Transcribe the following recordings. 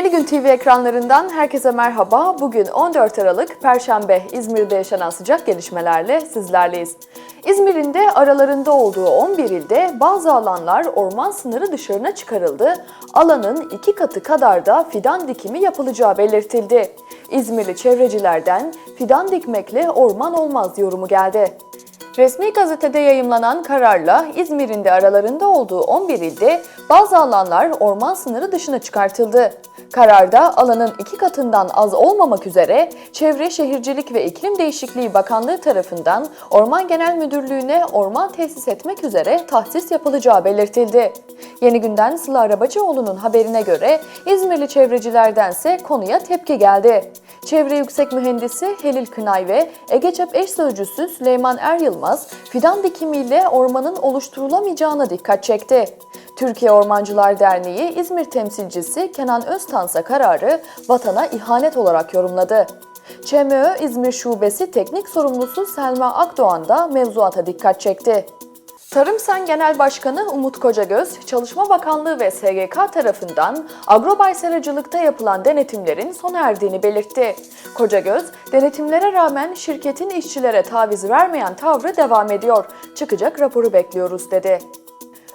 Yeni Gün TV ekranlarından herkese merhaba. Bugün 14 Aralık Perşembe İzmir'de yaşanan sıcak gelişmelerle sizlerleyiz. İzmir'in de aralarında olduğu 11 ilde bazı alanlar orman sınırı dışarına çıkarıldı. Alanın iki katı kadar da fidan dikimi yapılacağı belirtildi. İzmirli çevrecilerden fidan dikmekle orman olmaz yorumu geldi. Resmi gazetede yayımlanan kararla İzmir'in de aralarında olduğu 11 ilde bazı alanlar orman sınırı dışına çıkartıldı. Kararda alanın iki katından az olmamak üzere Çevre Şehircilik ve İklim Değişikliği Bakanlığı tarafından Orman Genel Müdürlüğü'ne orman tesis etmek üzere tahsis yapılacağı belirtildi. Yeni Günden Sıla Arabacıoğlu'nun haberine göre İzmirli çevrecilerdense konuya tepki geldi. Çevre Yüksek Mühendisi Helil Kınay ve EGEÇEP eş sözcüsü Süleyman Er Yılmaz, fidan dikimiyle ormanın oluşturulamayacağına dikkat çekti. Türkiye Ormancılar Derneği İzmir temsilcisi Kenan Öztansa kararı vatana ihanet olarak yorumladı. ÇMÖ İzmir Şubesi Teknik Sorumlusu Selma Akdoğan da mevzuata dikkat çekti. Tarım Sen Genel Başkanı Umut Kocagöz, Çalışma Bakanlığı ve SGK tarafından agrobay seracılıkta yapılan denetimlerin sona erdiğini belirtti. Kocagöz, denetimlere rağmen şirketin işçilere taviz vermeyen tavrı devam ediyor. Çıkacak raporu bekliyoruz dedi.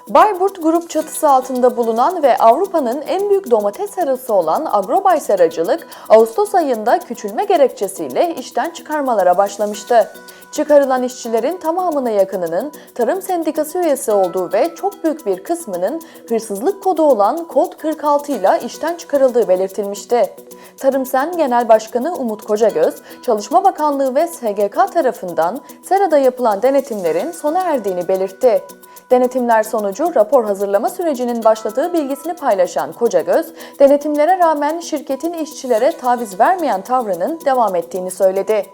Bayburt Grup çatısı altında bulunan ve Avrupa'nın en büyük domates serası olan Agrobay Seracılık, Ağustos ayında küçülme gerekçesiyle işten çıkarmalara başlamıştı. Çıkarılan işçilerin tamamına yakınının Tarım Sendikası üyesi olduğu ve çok büyük bir kısmının hırsızlık kodu olan Kod 46 ile işten çıkarıldığı belirtilmişti. Tarımsen Genel Başkanı Umut Kocagöz, Çalışma Bakanlığı ve SGK tarafından serada yapılan denetimlerin sona erdiğini belirtti. Denetimler sonucu rapor hazırlama sürecinin başladığı bilgisini paylaşan Kocagöz, denetimlere rağmen şirketin işçilere taviz vermeyen tavrının devam ettiğini söyledi.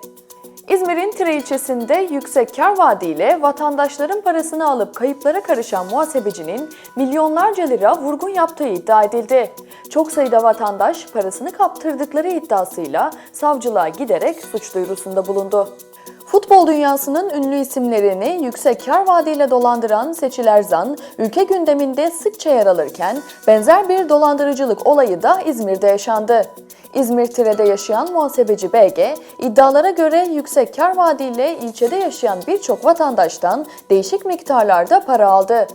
İzmir'in Tire ilçesinde yüksek kar vaadiyle vatandaşların parasını alıp kayıplara karışan muhasebecinin milyonlarca lira vurgun yaptığı iddia edildi. Çok sayıda vatandaş parasını kaptırdıkları iddiasıyla savcılığa giderek suç duyurusunda bulundu. Futbol dünyasının ünlü isimlerini yüksek kar vaadiyle dolandıran Seçil Erzan, ülke gündeminde sıkça yer alırken benzer bir dolandırıcılık olayı da İzmir'de yaşandı. İzmir Tire'de yaşayan muhasebeci BG, iddialara göre yüksek kar vaadiyle ilçede yaşayan birçok vatandaştan değişik miktarlarda para aldı.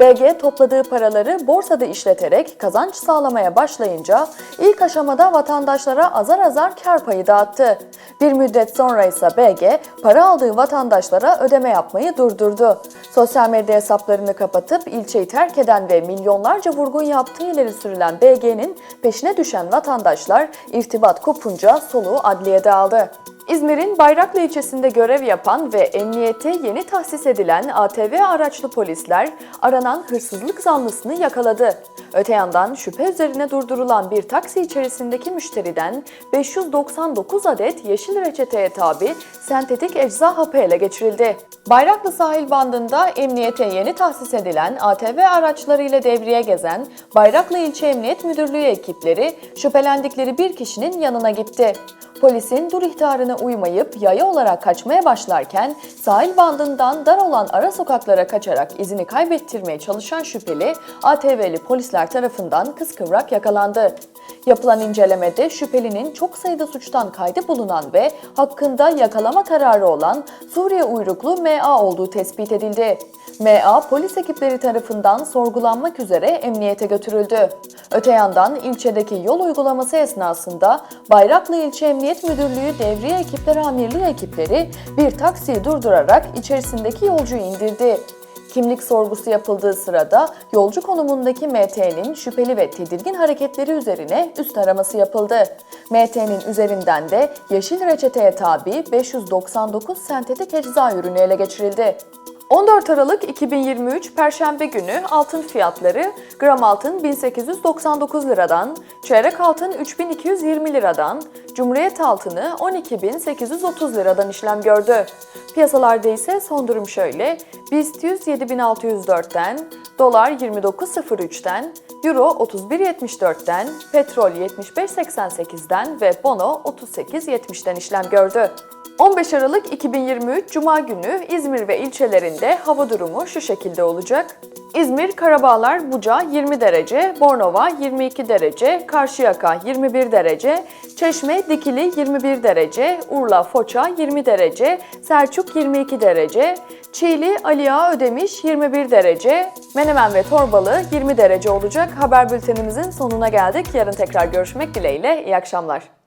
BG topladığı paraları borsada işleterek kazanç sağlamaya başlayınca ilk aşamada vatandaşlara azar azar kar payı dağıttı. Bir müddet sonra ise BG para aldığı vatandaşlara ödeme yapmayı durdurdu. Sosyal medya hesaplarını kapatıp ilçeyi terk eden ve milyonlarca vurgun yaptığı ileri sürülen BG'nin peşine düşen vatandaşlar irtibat kopunca soluğu adliyede aldı. İzmir'in Bayraklı ilçesinde görev yapan ve emniyete yeni tahsis edilen ATV araçlı polisler aranan hırsızlık zanlısını yakaladı. Öte yandan şüphe üzerine durdurulan bir taksi içerisindeki müşteriden 599 adet yeşil reçeteye tabi sentetik ecza hapı ele geçirildi. Bayraklı sahil bandında emniyete yeni tahsis edilen ATV araçlarıyla devreye gezen Bayraklı İlçe Emniyet Müdürlüğü ekipleri şüphelendikleri bir kişinin yanına gitti. Polisin dur ihtarına uymayıp yaya olarak kaçmaya başlarken sahil bandından dar olan ara sokaklara kaçarak izini kaybettirmeye çalışan şüpheli ATV'li polisler tarafından kıskıvrak yakalandı. Yapılan incelemede şüphelinin çok sayıda suçtan kaydı bulunan ve hakkında yakalama kararı olan Suriye uyruklu MA olduğu tespit edildi. MA polis ekipleri tarafından sorgulanmak üzere emniyete götürüldü. Öte yandan ilçedeki yol uygulaması esnasında Bayraklı İlçe Emniyet Müdürlüğü Devriye Ekipleri Amirliği ekipleri bir taksiyi durdurarak içerisindeki yolcuyu indirdi. Kimlik sorgusu yapıldığı sırada yolcu konumundaki MT'nin şüpheli ve tedirgin hareketleri üzerine üst araması yapıldı. MT'nin üzerinden de yeşil reçeteye tabi 599 sentetik ecza ürünü ele geçirildi. 14 Aralık 2023 Perşembe günü altın fiyatları gram altın 1899 liradan, çeyrek altın 3220 liradan, Cumhuriyet altını 12830 liradan işlem gördü. Piyasalarda ise son durum şöyle. BIST 100 7604'ten, dolar 29.03'ten, euro 31.74'ten, petrol 75.88'den ve bono 38.70'den işlem gördü. 15 Aralık 2023 Cuma günü İzmir ve ilçelerinde hava durumu şu şekilde olacak. İzmir, Karabağlar, Buca 20 derece, Bornova 22 derece, Karşıyaka 21 derece, Çeşme, Dikili 21 derece, Urla, Foça 20 derece, Selçuk 22 derece, Çiğli, Aliağa, Ödemiş 21 derece, Menemen ve Torbalı 20 derece olacak. Haber bültenimizin sonuna geldik. Yarın tekrar görüşmek dileğiyle. İyi akşamlar.